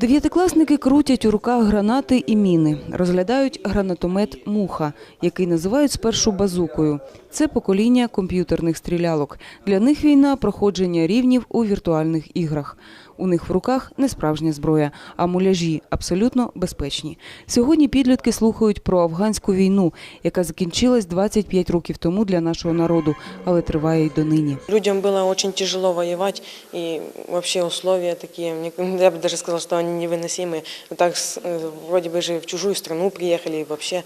Дев'ятикласники крутять у руках гранати і міни, розглядають гранатомет Муха, який називають спершу базукою. Це покоління комп'ютерних стрілялок. Для них війна проходження рівнів у віртуальних іграх. У них в руках не справжня зброя, а муляжі абсолютно безпечні. Сьогодні підлітки слухають про афганську війну, яка закінчилась 25 років тому для нашого народу, але триває й донині. Людям было очень тяжело воевать, и вообще условия такие, мне- я бы даже сказала, они невыносимые. Мы так с- э, вроде бы же в чужую страну приехали и вообще,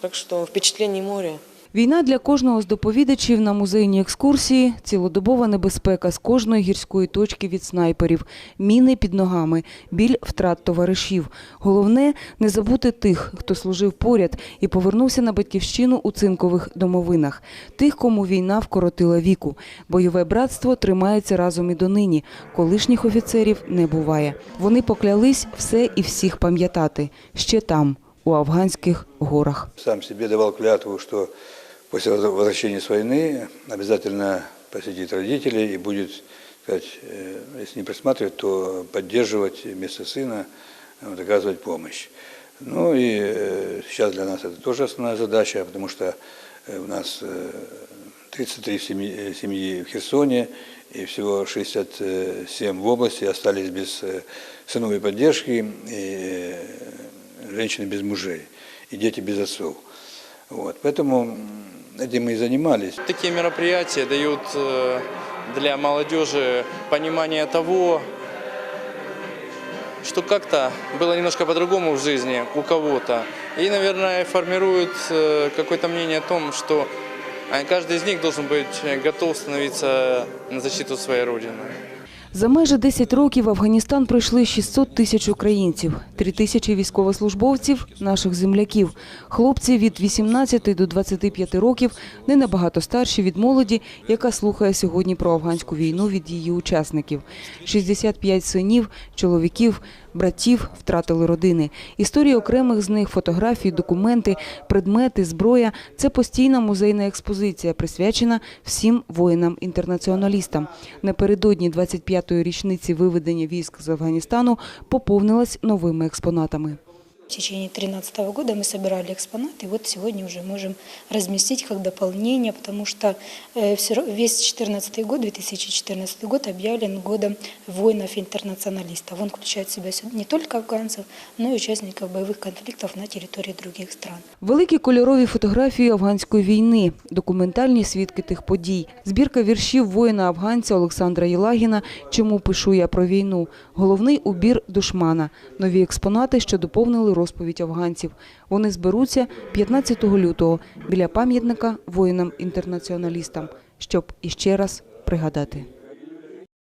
так что впечатлений море. Війна для кожного з доповідачів на музейній екскурсії – цілодобова небезпека з кожної гірської точки від снайперів, міни під ногами, біль втрат товаришів. Головне – не забути тих, хто служив поряд і повернувся на батьківщину у цинкових домовинах. Тих, кому війна вкоротила віку. Бойове братство тримається разом і донині. Колишніх офіцерів не буває. Вони поклялись все і всіх пам'ятати. Ще там, у афганських горах. Сам себе давал клятву, что после возвращения с войны обязательно посетит родителей и будет, сказать, э, если не присматривать, то поддерживать вместо сына, вот, оказывать помощь. Ну и э, сейчас для нас это тоже основная задача, потому что э, у нас э, 33 семьи, э, семьи в Херсоне и всего 67 в области остались без э, сыновой поддержки, и э, женщины без мужей, и дети без отцов. Вот. Поэтому этим и занимались. Такие мероприятия дают э, для молодежи понимание того, что как-то было немножко по-другому в жизни у кого-то. И, наверное, формируют э, какое-то мнение о том, что э, каждый из них должен быть готов становиться на защиту своей родины. За майже 10 років в Афганістан прийшли 600 тисяч українців, 3 тисячі військовослужбовців – наших земляків. Хлопці від 18 до 25 років не набагато старші від молоді, яка слухає сьогодні про афганську війну від її учасників. 65 синів, чоловіків, братів втратили родини. Історії окремих з них, фотографії, документи, предмети, зброя – це постійна музейна експозиція, присвячена всім воїнам-інтернаціоналістам. Напередодні 25-ї річниці виведення військ з Афганістану поповнилась новими експонатами. В течение 2013 года мы собирали экспонаты, и вот сегодня уже можем разместить как дополнение, потому что э, всё ра- весь 2014 год, 2014 год объявлен годом воинов-интернационалистов. Он включает в себя сю- не только афганцев, но и участников боевых конфликтов на территории других стран. Великі кольорові фотографії афганської війни, документальні свідки тих подій, збірка віршів воїна-афганця Олександра Єлагіна «Чому пишу я про війну», головний убір душмана, нові експонати, що доповнили розповідь афганців. Вони зберуться 15 лютого біля пам'ятника воїнам-інтернаціоналістам, щоб іще раз пригадати.